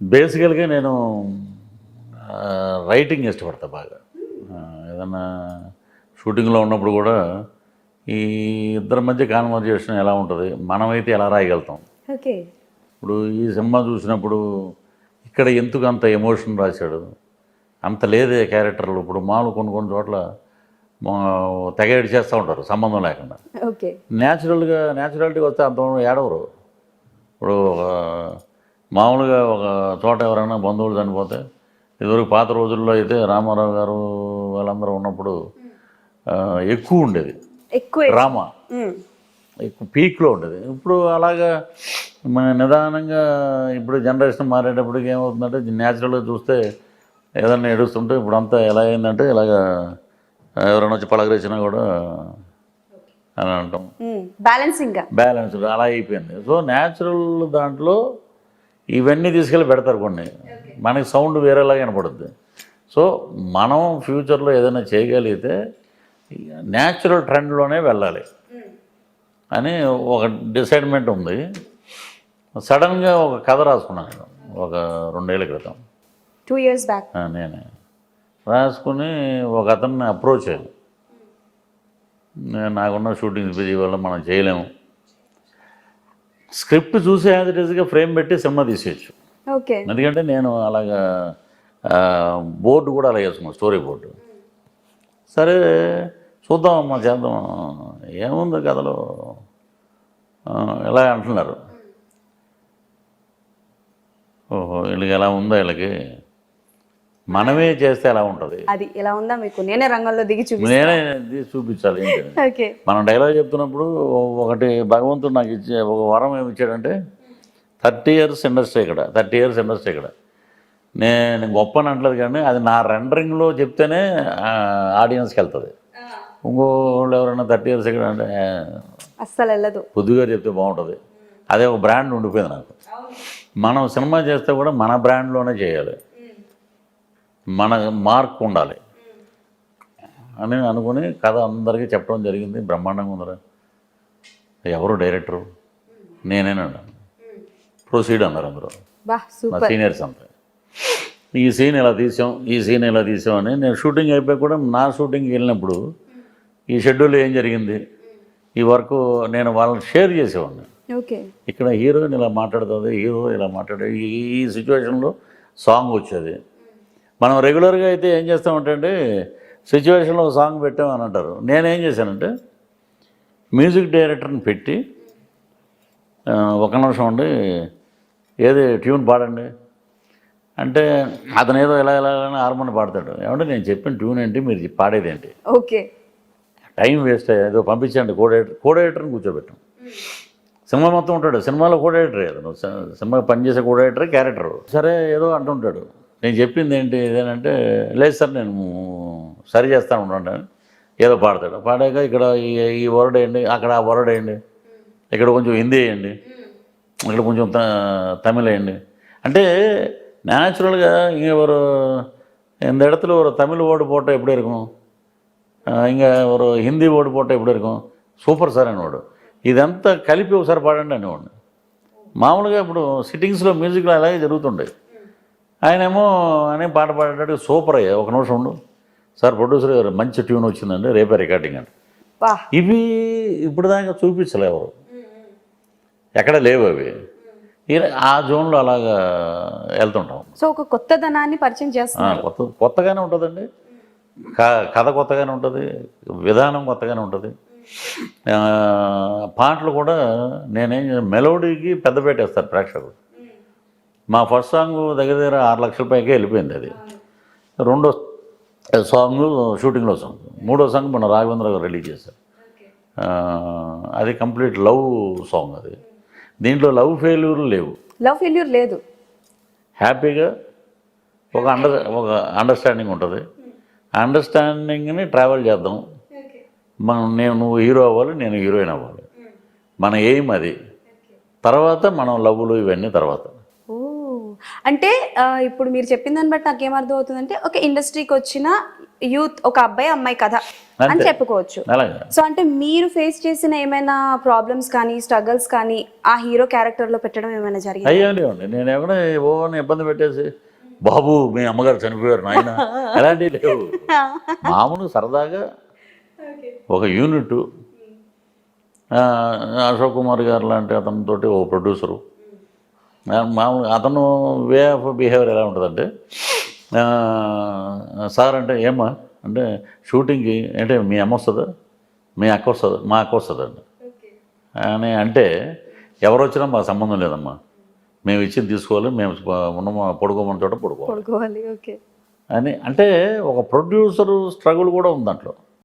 బేసికల్గా నేను రైటింగ్ ఇష్టపడతా బాగా. ఏదన్నా షూటింగ్లో ఉన్నప్పుడు కూడా ఈ ఇద్దరి మధ్య కాన్వర్జేషన్ ఎలా ఉంటుంది మనమైతే ఎలా రాయగలుగుతాం? ఓకే ఇప్పుడు ఈ సినిమా చూసినప్పుడు ఇక్కడ ఎందుకు అంత ఎమోషన్ రాశాడు? అంత లేదే క్యారెక్టర్లు ఇప్పుడు మామూలు కొన్ని కొన్ని చోట్ల మా- తెగ ఏడు చేస్తూ ఉంటారు సంబంధం లేకుండా. ఓకే న్యాచురల్గా న్యాచురాలిటీ వస్తే అంత ఏడవరు. ఇప్పుడు మామూలుగా ఒక చోట ఎవరైనా బంధువులు చనిపోతే ఇదివరకు పాత రోజుల్లో అయితే రామారావు గారు వాళ్ళందరూ ఉన్నప్పుడు ఎక్కువ ఉండేది. ఎక్కువ. మ్మ్. ఎక్కువ పీక్లో ఉండేది. ఇప్పుడు అలాగా మన నిదానంగా ఇప్పుడు జనరేషన్ మారేటప్పటికి ఏమవుతుందంటే న్యాచురల్గా చూస్తే ఏదన్నా ఏడుస్తుంటే ఇప్పుడు అంతా ఎలా అయిందంటే ఇలాగా ఎవరైనా వచ్చి పలకరించినా కూడా అని అంటాం. బ్యాలెన్సింగ్ బ్యాలెన్స్ అలా అయిపోయింది. సో న్యాచురల్ దాంట్లో ఇవన్నీ తీసుకెళ్ళి పెడతారు కొన్ని. మనకి సౌండ్ వేరేలాగా వినపడుద్ది. సో మనం ఫ్యూచర్లో ఏదైనా చేయగలిగితే న్యాచురల్ ట్రెండ్లోనే వెళ్ళాలి. అని ఒక డిసైడ్మెంట్ ఉంది. సడన్గా ఒక కథ రాసుకున్నాను నేను ఒక రెండేళ్ళ క్రితం. Two years back. నేనే. రాసుకుని ఒక అతన్ని అప్రోచ్ అయ్యాను. నేను నాకున్న షూటింగ్ బిజీ వల్ల మనం చేయలేము. స్క్రిప్ట్ చూసి యాజ్ ఇట్ ఈస్గా ఫ్రేమ్ పెట్టి సినిమా తీసేయచ్చు. ఓకే. ఎందుకంటే నేను అలాగా బోర్డు కూడా అలా వేసుకున్నాను స్టోరీ బోర్డు. సరే చూద్దాం అమ్మా చేద్దాం. ఏముంది కథలో? ఇలా అంటున్నారు. ఓహో వీళ్ళకి ఎలా ఉందో వీళ్ళకి? మనమే చేస్తే ఎలా ఉంటుంది? అది ఎలా ఉందా మీకు? నేనే రంగంలో దిగి చూపి నేనే చూపించాలి ఓకే. మనం డైలాగ్ చెప్తున్నప్పుడు ఒకటి భగవంతుడు నాకు ఇచ్చే ఒక వరం ఏమి ఇచ్చాడంటే థర్టీ ఇయర్స్ ఇండస్ట్రీ ఇక్కడ థర్టీ ఇయర్స్ ఇండస్ట్రీ ఇక్కడ. నేను గొప్ప అని అంటలేదు కానీ అది నా రెండరింగ్లో చెప్తేనే ఆడియన్స్కి వెళ్తుంది. ఇంకో వాళ్ళు ఎవరైనా థర్టీ ఇయర్స్ ఇక్కడ అంటే అస్సలు వెళ్ళదు. పొద్దుగా చెప్తే బాగుంటుంది. అదే ఒక బ్రాండ్ ఉండిపోయింది నాకు. మనం సినిమా చేస్తే కూడా మన బ్రాండ్లోనే చేయాలి. మన మార్క్ ఉండాలి. అని అనుకుని కథ అందరికీ చెప్పడం జరిగింది. బ్రహ్మాండంగా ఉందరా. ఎవరు డైరెక్టరు? నేనేనండి ప్రొసీడ్ అన్నారు అందరూ. నా సీనియర్స్ అంతా. ఈ సీన్ ఇలా తీసాం? ఈ సీన్ ఇలా తీసాం అని నేను షూటింగ్ అయిపోయి కూడా నా షూటింగ్కి వెళ్ళినప్పుడు ఈ షెడ్యూల్ ఏం జరిగింది? ఈ వర్క్ నేను వాళ్ళని షేర్ చేసేవాడిని. ఓకే. ఇక్కడ హీరోయిన్ ఇలా మాట్లాడుతుంది హీరో ఇలా మాట్లాడే ఈ ఈ సిచ్యువేషన్లో సాంగ్ వచ్చేది. మనం రెగ్యులర్గా అయితే ఏం చేస్తామంటే అండి సిచ్యువేషన్లో ఒక సాంగ్ పెట్టామని అంటారు. నేనేం చేశానంటే మ్యూజిక్ డైరెక్టర్ని పెట్టి ఒక నిమిషం అండి ఏది ట్యూన్ పాడండి. అంటే అతను ఏదో ఇలా ఇలా హార్మోన్ పాడతాడు. ఏమంటే నేను చెప్పిన ట్యూన్ ఏంటి మీరు పాడేది ఏంటి? ఓకే. టైం వేస్ట్ ఏదో పంపించండి కోడేటర్ కోడేటర్ని కూర్చోబెట్టాం. సినిమా మొత్తం ఉంటాడు. సినిమాలో కోడేటరే అతను సినిమా పనిచేసే కోడేటరే క్యారెక్టర్. సరే ఏదో అంటుంటాడు. నేను చెప్పింది ఏంటి ఇదేనంటే లేదు సార్ నేను సరి చేస్తాను ఉండండి ఏదో పాడతాడు పాడాక ఇక్కడ ఈ ఈ వర్డ్ వేయండి అక్కడ ఆ వర్డ్ వేయండి ఇక్కడ కొంచెం హిందీ వేయండి ఇక్కడ కొంచెం త- తమిళ్ వేయండి అంటే న్యాచురల్గా இங்கே ஒரு இந்த இடத்துல ஒரு தமிழ் வேர்டு போட்டால் எப்படி இருக்கும் ఆ, ఇంకా ఎవరు హిందీ ఓడి పోతే ఎప్పుడు இருக்கும் సూపర్ సార్ అనేవాడు ఇదంతా కలిపి ఒకసారి పాడండి అనేవాడు మామూలుగా ఇప్పుడు సిట్టింగ్స్లో మ్యూజిక్లో అలాగే జరుగుతుండే ఆయనేమో అని పాట పాడేటట్టు సూపర్ అయ్యా ఒక నిమిషం ఉండు. సార్ ప్రొడ్యూసర్ గారు మంచి ట్యూన్ వచ్చిందండి రేపే రికార్డింగ్ అంటే బా. ఇవి ఇప్పుడు దాకా చూపించలే ఎవరు ఎక్కడ లేవు అవి. ఆ జోన్లో అలాగా వెళ్తుంటాం. సో ఒక కొత్తదనాన్ని పరిచయం ఆ, చేస్తున్నారు. కొత్త కొత్తగానే ఉంటుందండి. క- కథ కొత్తగానే ఉంటుంది విధానం కొత్తగానే ఉంటుంది. పాటలు కూడా నేనేం మెలోడీకి పెద్ద పెట్టేస్తారు ప్రేక్షకులు. మా ఫస్ట్ సాంగ్ దగ్గర దగ్గర ఆరు లక్షల పైకే వెళ్ళిపోయింది అది. రెండో సాంగ్ షూటింగ్లో సాంగ్. మూడో సాంగ్ మన రాఘవేంద్ర గారు రిలీజ్ చేశారు. అది కంప్లీట్ లవ్ సాంగ్ అది. దీంట్లో లవ్ ఫెయిల్యూర్ లేవు. లవ్ ఫెయిల్యూర్ లేదు. హ్యాపీగా ఒక అండర్ ఒక అండర్స్టాండింగ్ ఉంటుంది. అండర్స్టాండింగ్ని ట్రావెల్ చేద్దాం. మనం నేను నువ్వు హీరో అవ్వాలి నేను హీరోయిన్ అవ్వాలి. మన ఎయిమ్ అది. తర్వాత మనం లవ్లు ఇవన్నీ తర్వాత. అంటే ఇప్పుడు మీరు చెప్పిన దాన్ని బట్టి నాకు ఏమర్థం అవుతుందంటే ఒక ఇండస్ట్రీకి వచ్చిన యూత్ ఒక అబ్బాయి అమ్మాయి కథ అని. చెప్పుకోవచ్చు. సో అంటే మీరు ఫేస్ చేసిన ఏమైనా ప్రాబ్లమ్స్ కానీ స్ట్రగల్స్ కానీ ఆ హీరో క్యారెక్టర్లో పెట్టడం ఏమైనా జరిగింది? నేను ఎవడ ఓ ఇబ్బంది పెట్టేసి బాబు మీ అమ్మగారు చనిపోయారు నాయన. అలాంటివి లేవు. మామూలు సరదాగా ఒక యూనిట్ అశోక్ కుమార్ గారు లాంటి అతనితోటి ఓ ప్రొడ్యూసరు ఆ, మామూలు అతను వే ఆఫ్ బిహేవియర్ ఎలా ఉంటుందంటే సార్ అంటే ఏమ్మా? అంటే షూటింగ్కి అంటే మీ అమ్మ వస్తుందా? మీ అక్క వస్తుందా? మా అక్క వస్తుందండి అని అంటే ఎవరు వచ్చినా మాకు సంబంధం లేదమ్మా. మేము ఇచ్చింది తీసుకోవాలి మేము ఉన్న పడుకోమని చోట పడుకోవాలి. పడుకోవాలి ఓకే. అని అంటే ఒక ప్రొడ్యూసర్ స్ట్రగుల్ కూడా ఉంది దాంట్లో.